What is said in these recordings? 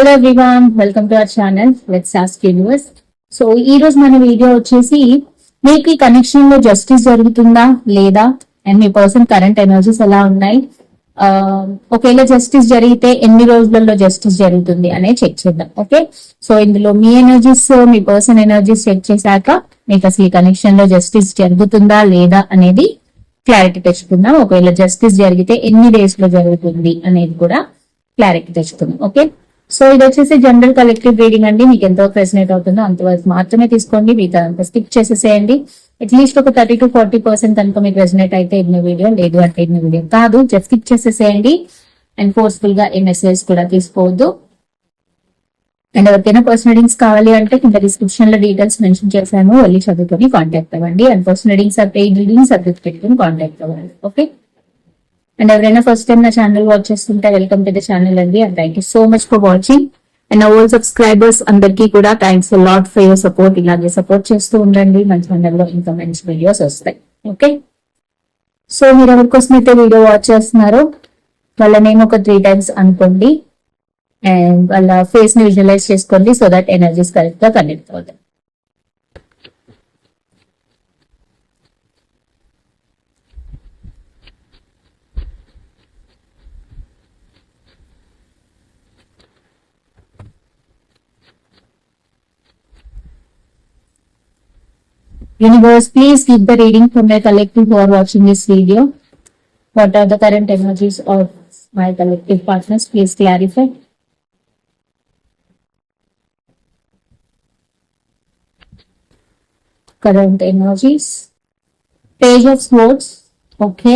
Hello everyone welcome to our channel let's ask universe so ఈ రోజు మన video వచ్చేసి మీకు ఈ కనెక్షన్లో జస్టిస్ జరుగుతుందా లేదా? అండ్ మీ పర్సన్ కరెంట్ ఎనర్జీస్ ఎలా ఉన్నాయి? ఒకవేళ జస్టిస్ జరిగితే ఎన్ని రోజులలో జస్టిస్ జరుగుతుంది అనేది చెక్ చేద్దాం ఓకే సో ఇందులో మీ ఎనర్జీస్ మీ పర్సన్ ఎనర్జీస్ చెక్ చేశాక మీకు అసలు ఈ కనెక్షన్లో జస్టిస్ జరుగుతుందా లేదా అనేది క్లారిటీ తెచ్చుకుందాం. ఒకవేళ జస్టిస్ జరిగితే ఎన్ని డేస్లో జరుగుతుంది అనేది కూడా క్లారిటీ తెచ్చుకుందాం ఓకే సో ఇది వచ్చేసి జనరల్ కలెక్టివ్ రీడింగ్ అండి. మీకు ఎంతో ఫెసినేట్ అవుతుందో అంతవరకు మాత్రమే తీసుకోండి. మీకు అంత స్కిప్ చేసేసేయండి. అట్లీస్ట్ ఒక థర్టీ టు ఫార్టీ పర్సెంట్ కనుక మీకు రెసినేట్ అయితే ఇన్ని వీడియో లేదు. అంటే ఇన్ని వీడియో కాదు. జస్ట్ స్కిప్ చేసేసేయండి. అండ్ ఫోర్స్ఫుల్గా ఈ మెసేజ్ కూడా తీసుకోవద్దు. అండ్ ఎవరికైనా పర్సనల్ రీడింగ్స్ కావాలి అంటే కింద డిస్క్రిప్షన్లో డీటెయిల్స్ మెన్షన్ చేశాను. వెళ్ళి చదువుకొని కాంటాక్ట్ అవ్వండి. And personal readings or paid readings subject పెట్టుకుని కాంటాక్ట్ అవ్వండి. ఓకే అండ్ ఎవరైనా ఫస్ట్ టైం నా ఛానల్ వాచ్ చేస్తుంటే వెల్కమ్ టు ద ఛానల్ అండి. And thank you so much for watching and all subscribers అందరికీ కూడా thanks lot for your support ఇలాగే support చేస్తూ ఉండండి. మన ఛానల్లో ఇంకా మంచి వీడియోస్ వస్తాయి. ఓకే సో మీరు ఎవరికోసం అయితే వీడియో వాచ్ చేస్తున్నారో వాళ్ళ నేమ్ ఒక త్రీ టైమ్స్ అనుకోండి. అండ్ వాళ్ళ ఫేస్ని విజువలైజ్ చేసుకోండి సో దట్ ఎనర్జీస్ కరెక్ట్గా కనెక్ట్ అవుతాయి. Universe please keep the reading from my collective for watching this video what are the current energies of my collective partners please clarify current energies page of swords okay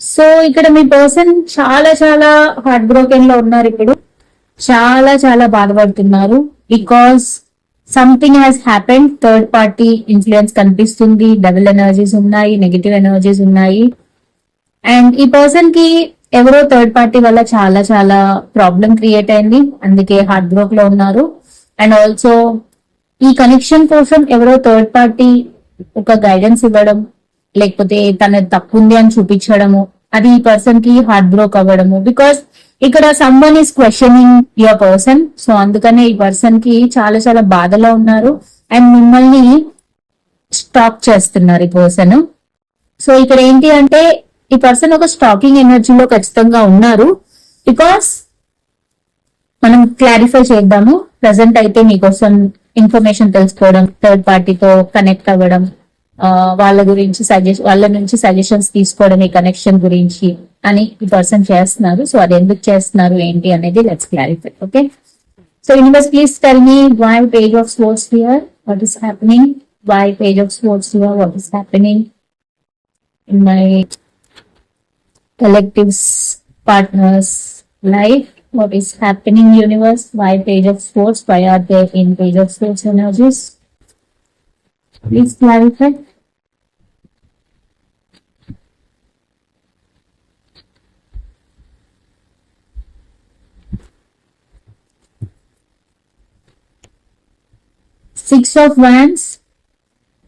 so ఇక్కడ మీ person చాలా చాలా heart బ్రోకెన్లో ఉన్నారు ఇప్పుడు. చాలా చాలా బాధపడుతున్నారు. Because something has happen third party influence కనిపిస్తుంది. డబుల్ ఎనర్జీస్ ఉన్నాయి. నెగిటివ్ ఎనర్జీస్ ఉన్నాయి. అండ్ ఈ పర్సన్కి ఎవరో థర్డ్ పార్టీ వల్ల చాలా చాలా ప్రాబ్లం క్రియేట్ అయింది. అందుకే హార్ట్ బ్రోక్లో ఉన్నారు. అండ్ ఆల్సో ఈ కనెక్షన్ కోసం ఎవరో థర్డ్ పార్టీ ఒక గైడెన్స్ ఇవ్వడం లేకపోతే తన తప్పు ఉంది అని చూపించడము అది ఈ పర్సన్కి హార్ట్ బ్రోక్ అవ్వడము. బికాస్ ఇక్కడ someone is questioning your person so అందుకనే ఈ పర్సన్కి చాలా చాలా బాధలో ఉన్నారు. అండ్ మిమ్మల్ని స్టాక్ చేస్తున్నారు ఈ పర్సన్ సో ఇక్కడ ఏంటి అంటే ఈ పర్సన్ ఒక స్టాకింగ్ ఎనర్జీలో ఖచ్చితంగా ఉన్నారు. బికాస్ మనం క్లారిఫై చేద్దాము. ప్రజెంట్ అయితే మీకోసం ఇన్ఫర్మేషన్ తెలుసుకోవడం థర్డ్ పార్టీతో కనెక్ట్ అవ్వడం వాళ్ళ గురించి సజెషన్ వాళ్ళ నుంచి సజెషన్స్ తీసుకోవడం ఈ కనెక్షన్ గురించి. అని ఈ పర్సన్ చేస్తున్నారు సో అది ఎందుకు చేస్తున్నారు ఏంటి అనేది let's clarify okay so universe please tell me why page of sports here what is happening why page of sports here what is happening in my collectives partners life what is happening universe why page of sports why are they in page of sports energies please clarify six of wands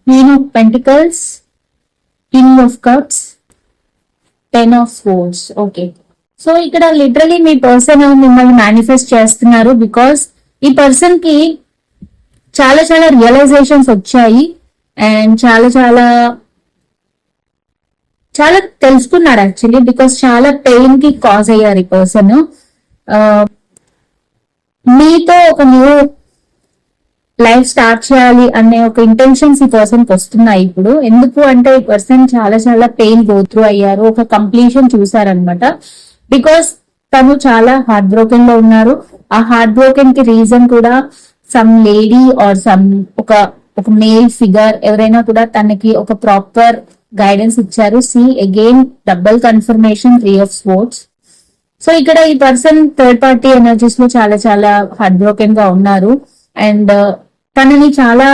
queen pentacles pentacles king of cups ten of swords okay so ఇక్కడ literally మీ person మిమ్మల్ని manifest చేస్తున్నారు because ఈ పర్సన్కి చాలా చాలా realisations వచ్చాయి and చాలా చాలా చాలా తెలుసుకున్నాడు యాక్చువల్లీ బికాస్ చాలా పెయిన్కి కాజ్ అయ్యారు ఈ పర్సన్ uh, మీతో ఒక న్యూ లైఫ్ స్టార్ట్ చేయాలి అనే ఒక ఇంటెన్షన్స్ ఈ పర్సన్కి వస్తున్నాయి ఇప్పుడు. ఎందుకు అంటే ఈ పర్సన్ చాలా చాలా పెయిన్ గో త్రూ అయ్యారు. ఒక కంప్లీషన్ చూసారనమాట బికాస్ తను చాలా హార్ట్ బ్రోకెన్లో ఉన్నారు. ఆ హార్ట్ బ్రోకెన్కి రీజన్ కూడా సమ్ లేడీ ఆర్ సమ్ ఒక ఒక మేల్ ఫిగర్ ఎవరైనా కూడా తనకి ఒక ప్రాపర్ గైడెన్స్ ఇచ్చారు. See again double confirmation three of swords so ఇక్కడ ఈ పర్సన్ థర్డ్ పార్టీ ఎనర్జీస్లో చాలా చాలా హార్ట్ బ్రోకెన్గా ఉన్నారు. అండ్ తనని చాలా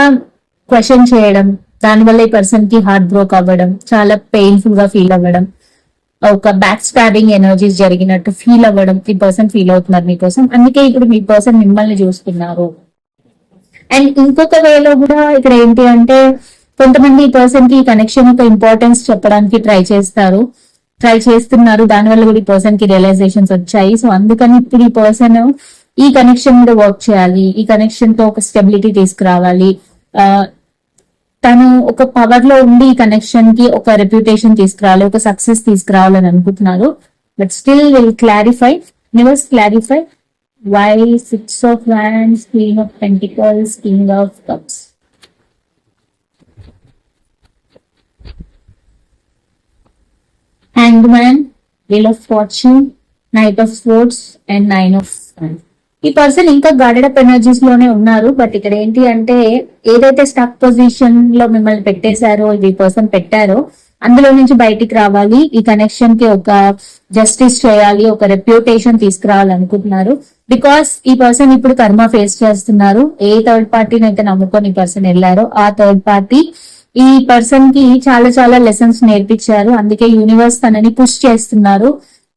క్వశ్చన్ చేయడం దానివల్ల ఈ పర్సన్కి హార్ట్ బ్రోక్ అవ్వడం చాలా పెయిన్ఫుల్గా ఫీల్ అవ్వడం ఒక బ్యాక్ స్టాబింగ్ ఎనర్జీస్ జరిగినట్టు ఫీల్ అవ్వడం ఈ పర్సన్ ఫీల్ అవుతున్నారు మీకోసం అందుకే ఇప్పుడు మీ పర్సన్ మిమ్మల్ని చూస్తున్నారు. అండ్ ఇంకొక వేలో కూడా ఇక్కడ ఏంటి అంటే కొంతమంది ఈ పర్సన్కి కనెక్షన్ యొక్క ఇంపార్టెన్స్ చెప్పడానికి ట్రై చేస్తారు. ట్రై చేస్తున్నారు దానివల్ల కూడా ఈ పర్సన్కి రియలైజేషన్స్ వచ్చాయి. సో అందుకని ఇప్పుడు ఈ పర్సన్ ఈ కనెక్షన్ మీద వర్క్ చేయాలి ఈ కనెక్షన్తో ఒక స్టెబిలిటీ తీసుకురావాలి. ఆ, తను ఒక పవర్లో ఉండి ఈ కనెక్షన్కి ఒక రెప్యుటేషన్ తీసుకురావాలి ఒక సక్సెస్ తీసుకురావాలని అనుకుంటున్నారు but still will clarify universe clarify why six of hands queen of pentacles king of cups hang man wheel of fortune knight of sports and nine of. ఈ పర్సన్ ఇంకా గార్డెడ్ అప్ ఎనర్జీస్లోనే ఉన్నారు but ఇక్కడ ఏంటి అంటే ఏదైతే stuck పొజిషన్లో మిమ్మల్ని పెట్టేశారో ఇది పర్సన్ పెట్టారో అందులో నుంచి బయటికి రావాలి. ఈ కనెక్షన్కి ఒక జస్టిస్ చేయాలి ఒక రెప్యూటేషన్ తీసుకురావాలి అనుకుంటున్నారు బికాస్ ఈ పర్సన్ ఇప్పుడు కర్మ ఫేస్ చేస్తున్నారు. ఏ థర్డ్ పార్టీని అయితే నమ్ముకొని ఈ పర్సన్ వెళ్ళారో ఆ థర్డ్ పార్టీ ఈ పర్సన్కి చాలా చాలా లెసన్స్ నేర్పించారు. అందుకే యూనివర్స్ తనని పుష్ చేస్తున్నారు.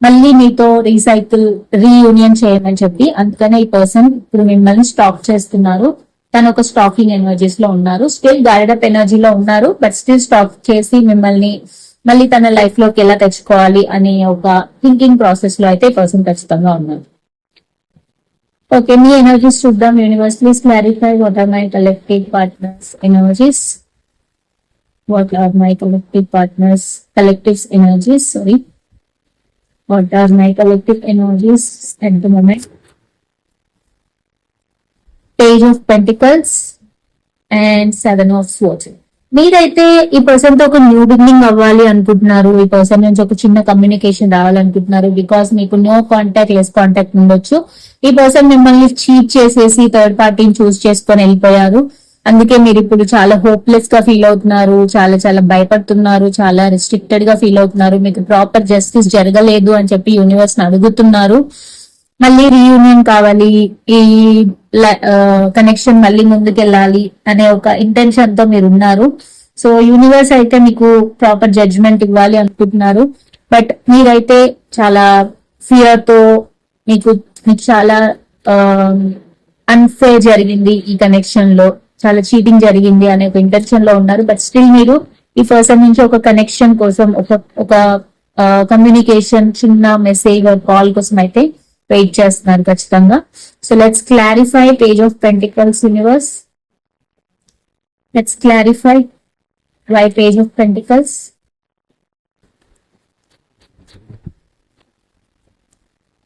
మళ్ళీ మీతో రీసైకిల్ రీయూనియన్ చేయమని చెప్పి అందుకనే ఈ పర్సన్ ఇప్పుడు మిమ్మల్ని స్టాక్ చేస్తున్నారు. తను ఒక స్టాకింగ్ ఎనర్జీస్లో ఉన్నారు. స్టిల్ గైడెడ్ అప్ ఎనర్జీలో ఉన్నారు బట్ స్టిల్ స్టాక్ చేసి మిమ్మల్ని మళ్ళీ తన లైఫ్లోకి ఎలా తెచ్చుకోవాలి అనే ఒక థింకింగ్ ప్రాసెస్లో అయితే ఈ పర్సన్ ఖచ్చితంగా ఉన్నారు. ఓకే మీ ఎనర్జీస్ చూద్దాం. Universe please clarify what are my collective partners energies what are my collective partners collective energies sorry what are my collective energies at the moment? Page of pentacles and seven of swords. మీరైతే ఈ పర్సన్తో ఒక new beginning అవ్వాలి అనుకుంటున్నారు. ఈ person నుంచి ఒక చిన్న కమ్యూనికేషన్ రావాలనుకుంటున్నారు. బికాస్ మీకు నో కాంటాక్ట్ లెస్ కాంటాక్ట్ ఉండొచ్చు. ఈ పర్సన్ మిమ్మల్ని చీట్ చేసేసి థర్డ్ పార్టీని చూస్ చేసుకొని వెళ్ళిపోయారు. అందుకే మీరు ఇప్పుడు చాలా హోప్లెస్గా ఫీల్ అవుతున్నారు చాలా చాలా భయపడుతున్నారు చాలా రిస్ట్రిక్టెడ్గా ఫీల్ అవుతున్నారు మీకు ప్రాపర్ జస్టిస్ జరగలేదు అని చెప్పి యూనివర్స్ అడుగుతున్నారు. మళ్ళీ రీయూనియన్ కావాలి ఈ కనెక్షన్ మళ్ళీ ముందుకెళ్ళాలి అనే ఒక ఇంటెన్షన్తో మీరు ఉన్నారు. సో యూనివర్స్ అయితే మీకు ప్రాపర్ జడ్జ్మెంట్ ఇవ్వాలి అనుకుంటున్నారు. బట్ మీరైతే చాలా ఫియర్తో మీకు మీకు చాలా అన్ఫేర్ జరిగింది ఈ కనెక్షన్లో. చాలా చీటింగ్ జరిగింది అనే ఒక ఇంటెన్షన్లో ఉన్నారు. బట్ స్టిల్ మీరు ఈ పర్సన్ నుంచి ఒక కనెక్షన్ కోసం ఒక ఒక కమ్యూనికేషన్ చిన్న మెసేజ్ కాల్ కోసం అయితే వెయిట్ చేస్తున్నారు ఖచ్చితంగా. So let's clarify page of pentacles universe let's clarify why page of pentacles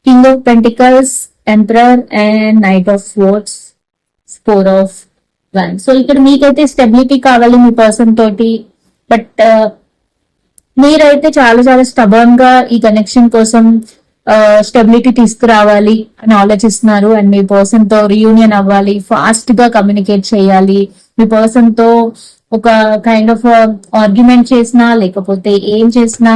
king of pentacles emperor and knight of swords four of one so ఇక్కడ మీకైతే స్టెబిలిటీ కావాలి మీ పర్సన్ తోటి. బట్ uh, మీరైతే చాలా చాలా స్టబర్న్గా ఈ కనెక్షన్ కోసం uh, స్టెబిలిటీ తీసుకురావాలి అని ఆలోచిస్తున్నారు. అండ్ మీ పర్సన్తో రియూనియన్ అవ్వాలి ఫాస్ట్గా కమ్యూనికేట్ చేయాలి. మీ పర్సన్తో ఒక కైండ్ ఆఫ్ ఆర్గ్యుమెంట్ చేసినా లేకపోతే ఏం చేసినా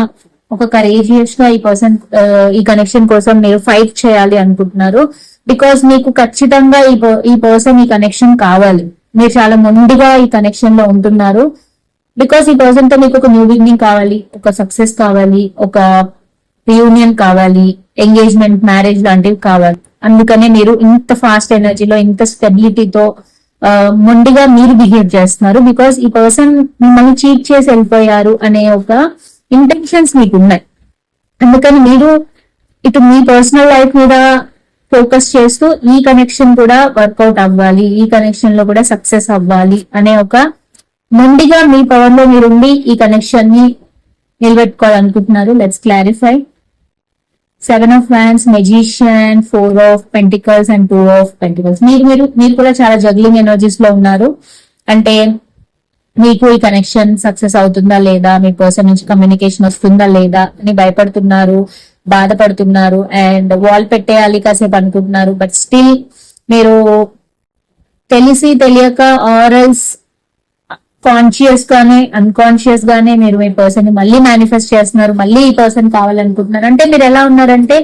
ఒక కరేజియస్గా ఈ పర్సన్ uh, ఈ కనెక్షన్ కోసం మీరు ఫైట్ చేయాలి అనుకుంటున్నారు. బికాస్ మీకు ఖచ్చితంగా ఈ ఈ పర్సన్ ఈ కనెక్షన్ కావాలి. మీరు చాలా ముందుగా ఈ కనెక్షన్లో ఉంటున్నారు. బికాస్ ఈ పర్సన్తో మీకు ఒక న్యూ బిగినింగ్ కావాలి ఒక సక్సెస్ కావాలి ఒక రియూనియన్ కావాలి ఎంగేజ్మెంట్ మ్యారేజ్ లాంటివి కావాలి. అందుకనే మీరు ఇంత ఫాస్ట్ ఎనర్జీలో ఇంత స్టెబిలిటీతో మొండిగా మీరు బిహేవ్ చేస్తున్నారు. బికాస్ ఈ పర్సన్ మిమ్మల్ని చీట్ చేసి వెళ్ళిపోయారు అనే ఒక ఇంటెన్షన్స్ మీకు ఉన్నాయి అందుకని మీరు ఇటు మీ పర్సనల్ లైఫ్ మీద ఫోకస్ చేస్తూ ఈ కనెక్షన్ కూడా వర్కౌట్ అవ్వాలి ఈ కనెక్షన్లో కూడా సక్సెస్ అవ్వాలి అనే ఒక మొండిగా మీ పవర్లో మీరుండి ఈ కనెక్షన్ని నిలబెట్టుకోవాలనుకుంటున్నారు. Let's clarify seven of wands magician four of pentacles and two of pentacles మీరు మీరు మీరు కూడా చాలా జగ్లింగ్ ఎనర్జీస్లో ఉన్నారు. అంటే మీకు ఈ కనెక్షన్ సక్సెస్ అవుతుందా లేదా? మీ పర్సన్ నుంచి కమ్యూనికేషన్ వస్తుందా లేదా అని భయపడుతున్నారు. బాధపడుతున్నారు అండ్ వాల్ పెట్టేయాలి కాసేపు అనుకుంటున్నారు. బట్ స్టిల్ మీరు తెలిసి తెలియక ఆర్ఎల్స్ కాన్షియస్ గానే అన్కాన్షియస్ గానే మీరు మీ పర్సన్ని మళ్ళీ మేనిఫెస్ట్ చేస్తున్నారు. మళ్ళీ ఈ పర్సన్ కావాలనుకుంటున్నారు. అంటే మీరు ఎలా ఉన్నారంటే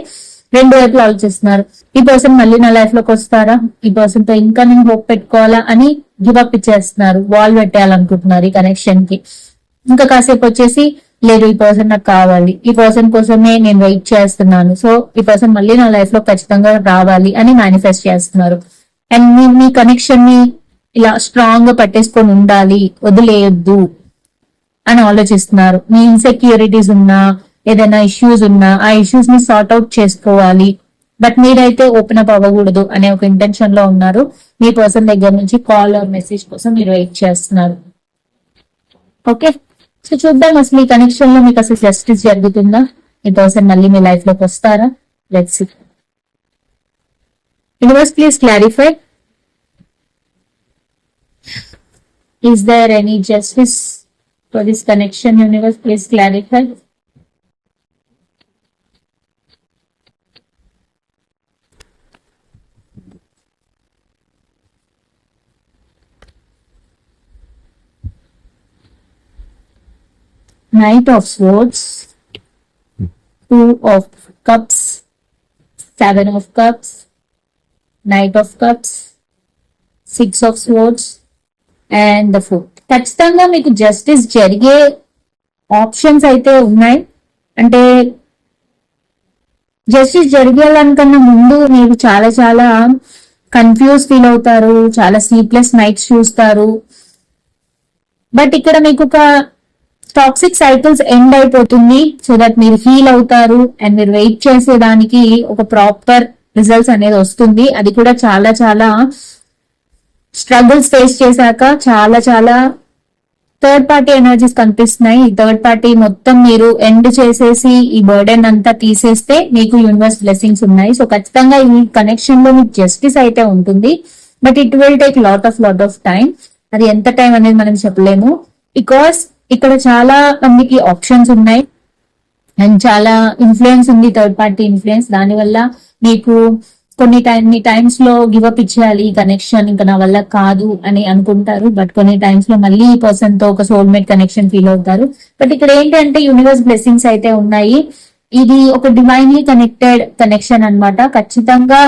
రెండు వైపులు ఆలోచిస్తున్నారు. ఈ పర్సన్ మళ్ళీ నా లైఫ్లోకి వస్తారా? ఈ పర్సన్తో ఇంకా నేను హోప్ పెట్టుకోవాలా అని గివ్ అప్ ఇచ్చేస్తున్నారు. వాల్ పెట్టేయాలనుకుంటున్నారు ఈ కనెక్షన్కి. ఇంకా కాసేపు వచ్చేసి లేదు ఈ పర్సన్ నాకు కావాలి. ఈ పర్సన్ కోసమే నేను వెయిట్ చేస్తున్నాను. సో ఈ పర్సన్ మళ్ళీ నా లైఫ్లో ఖచ్చితంగా రావాలి అని మేనిఫెస్ట్ చేస్తున్నారు. అండ్ మీ మీ కనెక్షన్ని ఇలా స్ట్రాంగ్గా పట్టేసుకొని ఉండాలి వదిలేయద్దు అని ఆలోచిస్తున్నారు. మీ ఇన్సెక్యూరిటీస్ ఉన్నా ఏదైనా ఇష్యూస్ ఉన్నా ఆ ఇష్యూస్ని సార్ట్ అవుట్ చేసుకోవాలి. బట్ మీరైతే ఓపెన్ అప్ అవ్వకూడదు అనే ఒక ఇంటెన్షన్లో ఉన్నారు. మీ పర్సన్ దగ్గర నుంచి కాల్ ఆర్ మెసేజ్ కోసం మీరు వెయిట్ చేస్తున్నారు. ఓకే సో చూద్దాం అసలు ఈ కనెక్షన్లో మీకు అసలు జస్టిస్ జరుగుతుందా? ఈ పర్సన్ మళ్ళీ మీ లైఫ్లోకి వస్తారా? Let's universe please clarify is there any justice for this connection universe please clarify knight of Swords, two of cups seven of cups knight of cups six of Swords, and the ఖచ్చితంగా మీకు justice జరిగే options అయితే ఉన్నాయి. అంటే justice జరిగేదానికన్నా ముందు మీరు చాలా చాలా కన్ఫ్యూజ్ ఫీల్ అవుతారు. చాలా స్లీప్లెస్ నైట్స్ చూస్తారు. బట్ ఇక్కడ మీకు ఒక టాక్సిక్ సైకిల్స్ ఎండ్ అయిపోతుంది. సో దట్ మీరు హీల్ అవుతారు అండ్ మీరు వెయిట్ చేసేదానికి ఒక ప్రాపర్ రిజల్ట్స్ అనేది వస్తుంది. అది కూడా చాలా చాలా స్ట్రగుల్స్ ఫేస్ చేశాక చాలా చాలా థర్డ్ పార్టీ ఎనర్జీస్ కనిపిస్తున్నాయి. థర్డ్ పార్టీ మొత్తం మీరు ఎండ్ చేసేసి ఈ బర్డెన్ అంతా తీసేస్తే మీకు యూనివర్స్ బ్లెస్సింగ్స్ ఉన్నాయి. సో ఖచ్చితంగా ఈ కనెక్షన్లో మీకు జస్టిస్ అయితే ఉంటుంది. But it will take lot of lot of time అది ఎంత టైం అనేది మనం చెప్పలేము. బికాస్ ఇక్కడ చాలా మందికి ఆప్షన్స్ ఉన్నాయి. అండ్ చాలా ఇన్ఫ్లుయెన్స్ ఉంది థర్డ్ పార్టీ ఇన్ఫ్లుయెన్స్ దానివల్ల మీకు కొన్ని టైం మీ టైమ్స్లో గివప్ ఇచ్చేయాలి ఈ కనెక్షన్ ఇంకా నా వల్ల కాదు అని అనుకుంటారు. బట్ కొన్ని టైమ్స్లో మళ్ళీ ఈ పర్సన్తో ఒక సోల్మేట్ కనెక్షన్ ఫీల్ అవుతారు. బట్ ఇక్కడ ఏంటంటే యూనివర్స్ బ్లెస్సింగ్స్ అయితే ఉన్నాయి. ఇది ఒక డివైన్లీ కనెక్టెడ్ కనెక్షన్ అన్నమాట. ఖచ్చితంగా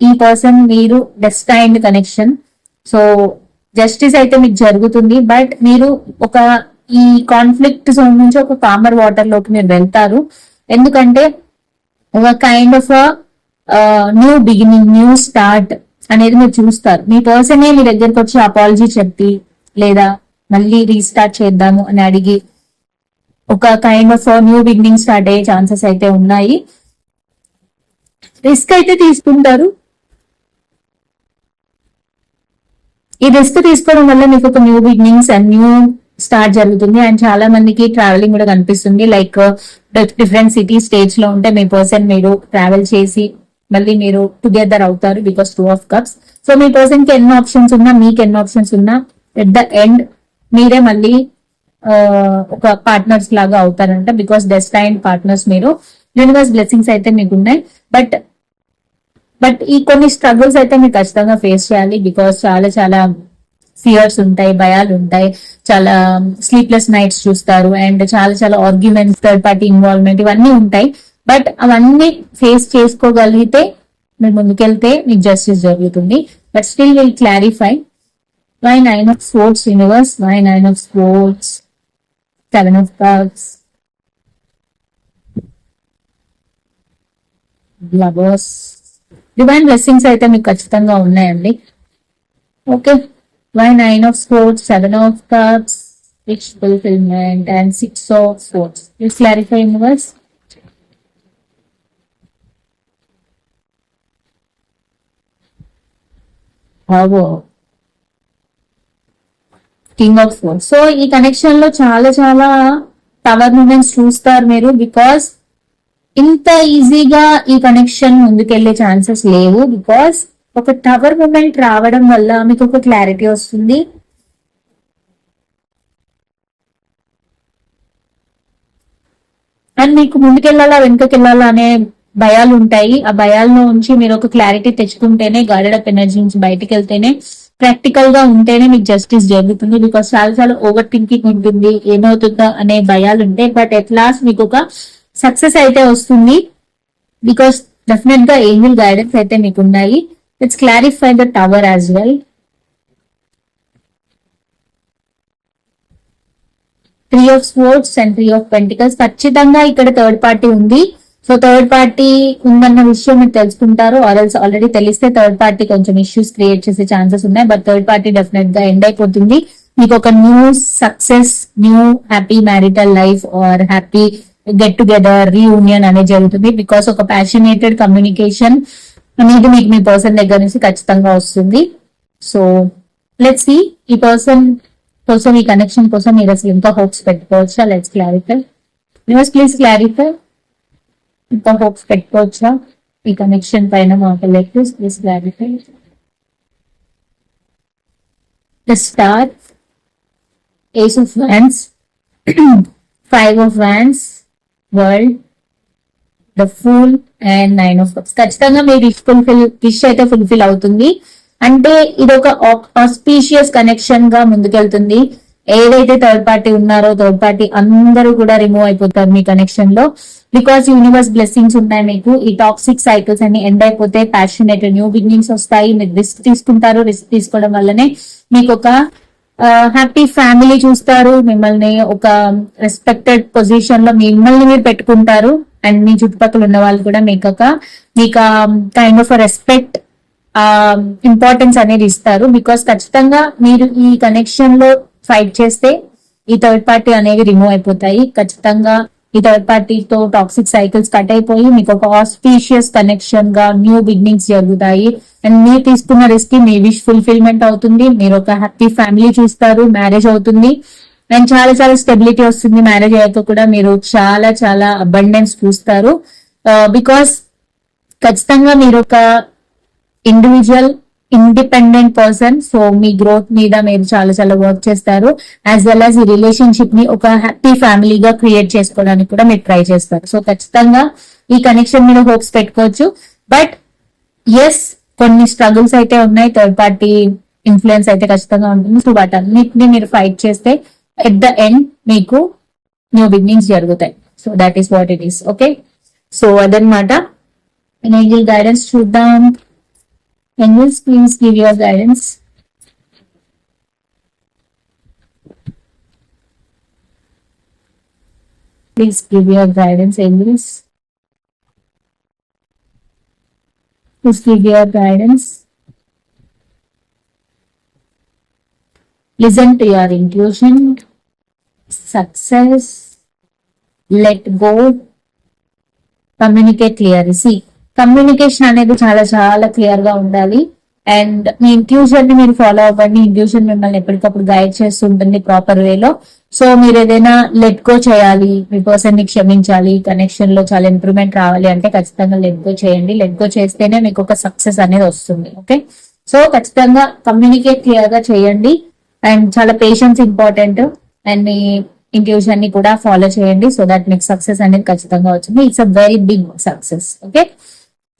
ఈ పర్సన్ మీరు డెస్టైన్డ్ కనెక్షన్ సో జస్టిస్ అయితే మీకు జరుగుతుంది. బట్ మీరు ఒక ఈ కాన్ఫ్లిక్ట్ జోన్ నుంచి ఒక కామర్ వాటర్లోకి మీరు వెళ్తారు. ఎందుకంటే ఒక kind of new beginning new start అనేది మీరు చూస్తారు. మీ పర్సనే మీ దగ్గరకు వచ్చి అపాలజీ చెప్పి లేదా మళ్ళీ రీస్టార్ట్ చేద్దాము అని అడిగి ఒక kind of new beginning start అయ్యే ఛాన్సెస్ అయితే ఉన్నాయి. రిస్క్ అయితే తీసుకుంటారు. ఈ రిస్క్ తీసుకోవడం వల్ల మీకు ఒక new beginnings and new start జరుగుతుంది. అండ్ చాలా మందికి ట్రావెలింగ్ కూడా కనిపిస్తుంది. లైక్ డిఫరెంట్ సిటీ స్టేజ్లో ఉంటే మీ పర్సన్ మీరు ట్రావెల్ చేసి మళ్ళీ మీరు టుగెదర్ అవుతారు because two of cups so మీ పర్సన్కి ఎన్ని ఆప్షన్స్ ఉన్నా మీకు ఎన్ని ఆప్షన్స్ ఉన్నా ఎట్ ద ఎండ్ మీరే మళ్ళీ uh, ఒక పార్ట్నర్స్ లాగా అవుతారంట బికాస్ డెస్టైన్ పార్ట్నర్స్ మీరు. యూనివర్స్ బ్లెస్సింగ్స్ అయితే మీకు ఉన్నాయి బట్ బట్ ఈ కొన్ని స్ట్రగుల్స్ అయితే మీరు ఖచ్చితంగా ఫేస్ చేయాలి బికాస్ చాలా చాలా ఫియర్స్ ఉంటాయి భయాలు ఉంటాయి. చాలా um, స్లీప్లెస్ నైట్స్ చూస్తారు. అండ్ చాలా చాలా ఆర్గ్యుమెంట్స్ థర్డ్ పార్టీ ఇన్వాల్వ్మెంట్ ఇవన్నీ ఉంటాయి. బట్ అవన్నీ ఫేస్ చేసుకోగలిగితే మీరు ముందుకెళ్తే మీకు జస్టిస్ జరుగుతుంది. But still will clarify why nine of swords universe why nine of swords seven of cards lovers divine blessings అయితే మీకు ఖచ్చితంగా ఉన్నాయండి. Okay why nine of swords seven of cups which fulfilment and six of swords please clarify universe king of swords so ఈ కనెక్షన్లో చాలా చాలా tower moments చూస్తారు మీరు బికాస్ ఇంత ఈజీగా ఈ కనెక్షన్ ముందుకెళ్ళే ఛాన్సెస్ లేవు బికాస్ ఒక టవర్ మూమెంట్ రావడం వల్ల మీకు ఒక క్లారిటీ వస్తుంది. అండ్ మీకు ముందుకెళ్ళాలా వెనుకకెళ్ళాలా అనే భయాలు ఉంటాయి. ఆ భయాల్లో ఉంచి మీరు ఒక క్లారిటీ తెచ్చుకుంటేనే గార్డెడ్ అప్ ఎనర్జీ నుంచి బయటకు వెళ్తేనే ప్రాక్టికల్గా ఉంటేనే మీకు జస్టిస్ జరుగుతుంది. బికాస్ చాలా చాలా ఓవర్ థింకింగ్ ఉంటుంది ఏమవుతుందో అనే భయాలు ఉంటాయి బట్ ఎట్ లాస్ట్ మీకు ఒక సక్సెస్ అయితే వస్తుంది. బికాస్ డెఫినెట్గా ఏంజిల్ గైడెన్స్ అయితే మీకు ఉన్నాయి it's clarify the tower as well. Three of swords and three of pentacles ఖచ్చితంగా ఇక్కడ థర్డ్ పార్టీ ఉంది. సో థర్డ్ పార్టీ ఉందన్న విషయం మీరు తెలుసుకుంటారు ఆర్ఎల్స్ ఆల్రెడీ తెలిస్తే థర్డ్ పార్టీ కొంచెం ఇష్యూస్ క్రియేట్ చేసే ఛాన్సెస్ ఉన్నాయి. బట్ థర్డ్ పార్టీ డెఫినెట్గా ఎండ్ అయిపోతుంది. మీకు ఒక new success new happy marital life or happy get together reunion అనేది జరుగుతుంది. బికాస్ ఒక ప్యాషనేటెడ్ కమ్యూనికేషన్ అనేది మీకు మీ పర్సన్ దగ్గర నుంచి ఖచ్చితంగా వస్తుంది. సో లెట్స్ సి ఈ పర్సన్ కోసం ఈ కనెక్షన్ కోసం మీరు అసలు ఇంకా హోప్స్ పెట్టుకోవచ్చా? Let's clarify us please clarify ఇంకా హోప్స్ పెట్టుకోవచ్చా? ఈ కనెక్షన్ పైన మాకు please please clarify the star ace of wands five of wands world the fool and nine of cups ఖచ్చితంగా మీ విష్ ఫుల్ఫిల్ విష్ అయితే ఫుల్ఫిల్ అవుతుంది. అంటే ఇది ఒక ఆస్పీషియస్ కనెక్షన్గా ముందుకెళ్తుంది. ఏదైతే థర్డ్ పార్టీ ఉన్నారో థర్డ్ పార్టీ అందరూ కూడా రిమూవ్ అయిపోతారు మీ కనెక్షన్లో. బికాస్ యూనివర్స్ బ్లెస్సింగ్స్ ఉన్నాయి మీకు. ఈ టాక్సిక్ సైకిల్స్ అన్ని ఎండ్ అయిపోతే ప్యాషనేట్ న్యూ బిగినింగ్స్ వస్తాయి. మీరు రిస్క్ తీసుకుంటారు. రిస్క్ తీసుకోవడం వల్లనే మీకు ఒక హ్యాపీ ఫ్యామిలీ చూస్తారు. మిమ్మల్ని ఒక రెస్పెక్టెడ్ పొజిషన్లో మిమ్మల్ని మీరు పెట్టుకుంటారు. అండ్ మీ చుట్టుపక్కల ఉన్న వాళ్ళు కూడా మీకు ఒక మీకు కైండ్ ఆఫ్ రెస్పెక్ట్ ఇంపార్టెన్స్ అనేది ఇస్తారు. బికాస్ ఖచ్చితంగా మీరు ఈ కనెక్షన్లో ఫైట్ చేస్తే ఈ థర్డ్ పార్టీ అనేవి రిమూవ్ అయిపోతాయి. ఖచ్చితంగా ఈ థర్డ్ పార్టీతో టాక్సిక్ సైకిల్స్ కట్ అయిపోయి మీకు ఒక ఆస్పీషియస్ కనెక్షన్గా న్యూ బిగినింగ్స్ జరుగుతాయి. అండ్ మీరు తీసుకున్న రిస్క్ మీ విష్ ఫుల్ఫిల్మెంట్ అవుతుంది. మీరు ఒక హ్యాపీ ఫ్యామిలీ చూస్తారు మ్యారేజ్ అవుతుంది. అండ్ చాలా చాలా స్టెబిలిటీ వస్తుంది. మ్యారేజ్ అయ్యాక కూడా మీరు చాలా చాలా అబండెన్స్ చూస్తారు. Uh, బికాస్ ఖచ్చితంగా మీరు ఒక ఇండివిజువల్ ఇండిపెండెంట్ పర్సన్ సో మీ గ్రోత్ మీద మీరు చాలా చాలా వర్క్ చేస్తారు. యాజ్ వెల్ యాజ్ ఈ రిలేషన్షిప్ని ఒక హ్యాపీ ఫ్యామిలీగా క్రియేట్ చేసుకోవడానికి కూడా మీరు ట్రై చేస్తారు. సో ఖచ్చితంగా ఈ కనెక్షన్ మీద హోప్స్ పెట్టుకోవచ్చు. బట్ ఎస్ కొన్ని స్ట్రగుల్స్ అయితే ఉన్నాయి. థర్డ్ పార్టీ ఇన్ఫ్లుయెన్స్ అయితే ఖచ్చితంగా ఉంటుంది. సో వాటన్నిటిని మీరు ఫైట్ చేస్తే ఎట్ ద ఎండ్ మీకు న్యూ బిగినింగ్స్ జరుగుతాయి so that is what it is okay so అదనమాట ఏంజిల్ గైడెన్స్ చూద్దాం Angels, please give your guidance. Please give your guidance, angels. Please give your guidance. Listen to your intuition. Success let go communicate clear. See communication అనేది చాలా చాలా క్లియర్గా ఉండాలి. And మీ ఇంట్యూషన్ని మీరు follow అవ్వండి. ఇంట్యూషన్ మిమ్మల్ని ఎప్పటికప్పుడు గైడ్ చేస్తుంటుంది ప్రాపర్ వేలో సో మీరు ఏదైనా లెట్ గో చేయాలి మీ పర్సన్ని క్షమించాలి కనెక్షన్లో చాలా ఇంప్రూవ్మెంట్ రావాలి అంటే ఖచ్చితంగా లెట్ గో చేయండి. లెట్ గో చేస్తేనే మీకు ఒక సక్సెస్ అనేది వస్తుంది. ఓకే సో ఖచ్చితంగా కమ్యూనికేట్ క్లియర్గా చేయండి. అండ్ చాలా పేషెన్స్ ఇంపార్టెంట్ అండ్ మీ ఇంట్యూషన్ని కూడా ఫాలో చేయండి సో దట్ మీకు సక్సెస్ అనేది ఖచ్చితంగా వచ్చింది. It's a very big success okay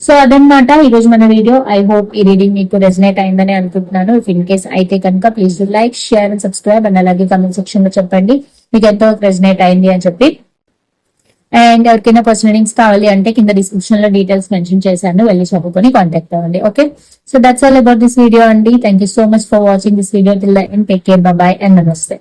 so అదనమాట ఈ రోజు మన వీడియో ఐ హోప్ ఈ రీడింగ్ మీకు రెజినేట్ అయిందని అనుకుంటున్నాను. ఇఫ్ ఇన్ కేస్ అయితే కనుక please do like share and subscribe and అలాగే కమెంట్ సెక్షన్లో చెప్పండి. మీకు ఎంతో రెజినేట్ అయింది అని చెప్పి. అండ్ ఎవరికైనా పర్సనల్ రీడింగ్స్ కావాలి అంటే కింద డిస్క్రిప్షన్లో డీటెయిల్స్ మెన్షన్ చేశాను. వెళ్ళి చదువుకొని కాంటాక్ట్ అవ్వండి okay so that's all about this video అండి. Thank you so much for watching this video till and take care bye and నమస్తే